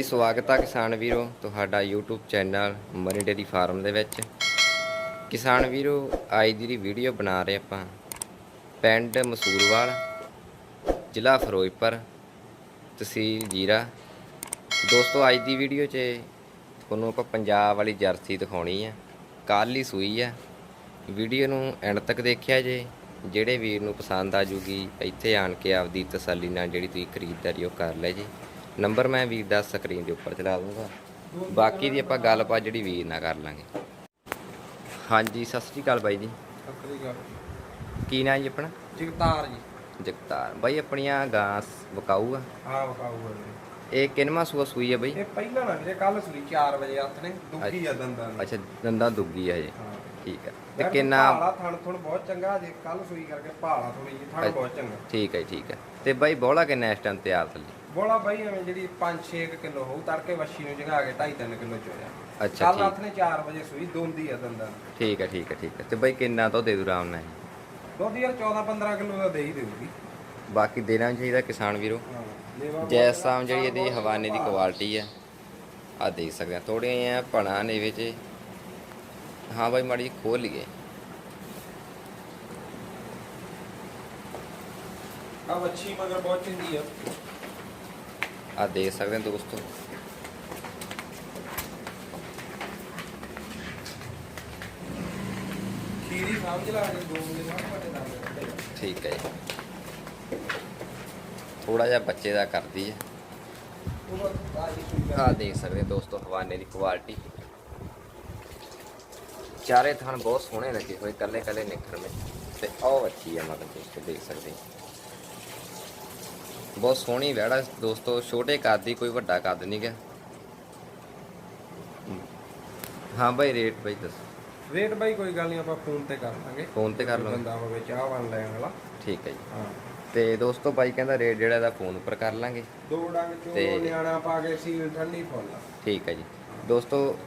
ਜੀ, ਸਵਾਗਤ ਆ ਕਿਸਾਨ ਵੀਰੋ ਤੁਹਾਡਾ YouTube channel Mani dairy farm ਦੇ ਵਿੱਚ। ਕਿਸਾਨ ਵੀਰੋ, ਅੱਜ ਦੀ ਵੀਡੀਓ ਬਣਾ ਰਹੇ ਆਪਾਂ, ਪਿੰਡ ਮਸੂਰਵਾਲ, ਜ਼ਿਲ੍ਹਾ ਫਿਰੋਜ਼ਪੁਰ, ਤਹਿਸੀਲ ਜੀਰਾ। ਦੋਸਤੋ, ਅੱਜ ਦੀ ਵੀਡੀਓ 'ਚ ਤੁਹਾਨੂੰ ਆਪਾਂ ਪੰਜਾਬ ਵਾਲੀ ਜਰਸੀ ਦਿਖਾਉਣੀ ਆ। ਕੱਲ੍ਹ ਹੀ ਸੂਈ ਆ। ਵੀਡੀਓ ਨੂੰ ਐਂਡ ਤੱਕ ਦੇਖਿਆ ਜੇ, ਜਿਹੜੇ ਵੀਰ ਨੂੰ ਪਸੰਦ ਆ ਜੂਗੀ, ਇੱਥੇ ਆਣ ਕੇ ਆਪਦੀ ਤਸੱਲੀ ਨਾਲ ਜਿਹੜੀ ਤੁਸੀਂ ਖਰੀਦਦਾਰੀ ਉਹ ਕਰ ਲੈ ਜੀ। ਨੰਬਰ ਮੈਂ ਵੀਰ ਦਾ ਸਕਰੀਨ ਦੇ ਉੱਪਰ ਚਲਾ ਦੂੰਗਾ। ਬਾਕੀ ਦੀ ਆਪਾਂ ਗੱਲਬਾਤ ਜਿਹੜੀ ਵੀਰ ਨਾਲ ਕਰ ਲਾਂਗੇ। ਹਾਂਜੀ ਸਤਿ ਸ੍ਰੀ ਅਕਾਲ ਬਾਈ ਜੀ। ਕੀ ਨਾਂ ਜੀ ਆਪਣਾ? ਜਗਤਾਰ ਜੀ। ਜਗਤਾਰ। ਬਾਈ ਆਪਣੀਆਂ ਗਾਂ ਵਿਕਾਊ ਆ? ਹਾਂ ਵਕਾਊਗਾ ਇਹ ਕਿੰਨਵਾਂ ਸੂਆ ਸੂਈ ਆ ਬਾਈ? ਇਹ ਪਹਿਲਾਂ ਨਾ ਵੀਰੇ ਕੱਲ ਸੂਈ 4 ਵਜੇ ਹੱਥ ਨੇ। ਦੁੱਗੀ ਆ ਦੰਦਾਂ ਨੂੰ। ਅੱਛਾ ਦੰਦਾਂ ਦੁੱਗੀ ਆ ਹਾਂ। ਠੀਕ ਆ। ਤੇ ਕਿੰਨਾ ਭਾਲਾ ਥਣ ਥਣ ਬਹੁਤ ਚੰਗਾ ਜੇ ਕੱਲ ਸੂਈ ਕਰਕੇ ਭਾਲਾ ਥੋੜੀ ਜੀ ਥਣ। ਬਹੁਤ ਚੰਗਾ। ਠੀਕ ਹੈ ਠੀਕ ਹੈ ਤੇ ਬਾਈ ਬੋਲਾ ਕਿੰਨਾ ਇਸ ਟਾਈਮ ਤਿਆਰ ਥੱਲੇ ਬੋਲਾ ਬਾਈ ਐਵੇਂ ਜਿਹੜੀ 5-6 ਕਿਲੋ ਹੋਊ ਤੜਕੇ ਵੱਛੀ ਨੂੰ ਜਗਾ ਕੇ 2.5-3 ਕਿਲੋ ਚੋਇਆ। ਅੱਛਾ ਕੱਲ ਠੀਕ। ਹੱਥ ਨੇ 4 ਵਜੇ ਸੂਈ ਦੋਂਦੀ ਆ ਦੰਦਾਂ ਨੂੰ। ਠੀਕ ਹੈ ਠੀਕ ਹੈ ਠੀਕ ਹੈ ਤੇ ਬਾਈ ਕਿੰਨਾ ਤੋਂ ਦੇ ਦੂ ਆਰਾਮ ਨਾਲ ਇਹ? ਦੁੱਧ ਯਾਰ 14-15 ਕਿਲੋ ਦਾ ਦੇ ਹੀ ਦੇਊਗੀ। ਬਾਕੀ ਦੇਣਾ ਚਾਹੀਦਾ ਕਿਸਾਨ ਵੀਰੋ। ਹਾਂ ਲੇਵਾ ਜੈਸ ਸਾਮ ਜਿਹੜੀ ਇਹਦੀ ਹਵਾਨੇ ਦੀ ਕੁਆਲਿਟੀ ਆ ਆ ਦੇਖ ਸਕਦੇ ਆ। ਥੋੜੀਆਂ ਆ ਭਣਾ ਨੇ ਵਿੱਚ ਹਾਂ ਬਾਈ ਮਾੜੀ ਜਿਹੀ ਖੋਲ ਲਈਏ। ਆ ਵੱਛੀ ਮਗਰ ਬਹੁਤ ਚੰਗੀ ਆ। ਆ ਦੇਖ ਸਕਦੇ ਆ ਦੋਸਤੋ। ਖੀਰੀ ਸਮਝ ਲਾ ਜੇ ਦੋ ਵਜੇ ਨਾਲ ਵੱਡੇ ਦੰਦ ਠੀਕ ਹੈ ਜੀ। ਥੋੜਾ ਜਿਹਾ ਬੱਚੇ ਦਾ ਕਰਦੀ ਹੈ। ਆ ਦੇਖ ਸਕਦੇ ਦੋਸਤੋ ਹਵਾਨੇ ਦੀ ਕੁਆਲਿਟੀ ਚਾਰੇ ਥਣ ਬਹੁਤ ਸੋਹਣੇ ਲੱਗੇ ਹੋਏ ਕੱਲੇ ਕੱਲੇ ਨਿਖਰਵੇਂ ਤੇ ਉਹ ਅੱਛੀ ਆ ਮਗਰ ਦੋਸਤੋ ਦੇਖ ਸਕਦੇ। ਬਹੁਤ ਸੋਹਣੀ ਵੈੜਾ ਦੋਸਤੋ ਛੋਟੇ ਕੱਦ ਦੀ ਕੋਈ ਵੱਡਾ ਕੱਦ ਨਹੀਂ ਗਿਆ ਹਾਂ ਬਾਈ ਰੇਟ ਬਾਈ ਦੱਸੋ। ਰੇਟ ਬਾਈ ਕੋਈ ਗੱਲ ਨਹੀਂ ਆਪਾਂ ਫੋਨ ਤੇ ਕਰ ਲਾਂਗੇ। ਫੋਨ ਤੇ ਕਰ ਲਓ ਬੰਦਾ ਹੋਵੇ ਚਾਹ ਬਣ ਲੈਣ ਵਾਲਾ। ਠੀਕ ਹੈ ਜੀ। ਹਾਂ। ਤੇ ਦੋਸਤੋ ਬਾਈ ਕਹਿੰਦਾ ਰੇਟ ਜਿਹੜਾ ਇਹਦਾ ਫੋਨ ਉੱਪਰ ਕਰ ਲਾਂਗੇ। ਦੋ ਡੰਗ ਚੋ ਤੇ- ਨਿਆਣਾ ਪਾ ਕੇ ਸੀਲ ਠੰਡੀ ਫੁੱਲ। ਠੀਕ ਹੈ ਜੀ। ਦੋਸਤੋ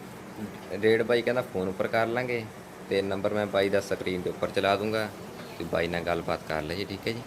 ਰੇਟ ਬਾਈ ਕਹਿੰਦਾ ਫੋਨ ਉੱਪਰ ਕਰ ਲਾਂਗੇ। ਤੇ ਨੰਬਰ ਮੈਂ ਬਾਈ ਦਾ ਸਕਰੀਨ ਦੇ ਉੱਪਰ ਚਲਾ ਦੂੰਗਾ। ਤੇ ਬਾਈ ਨਾਲ ਗੱਲਬਾਤ ਕਰ ਲਈ ਠੀਕ ਹੈ ਜੀ।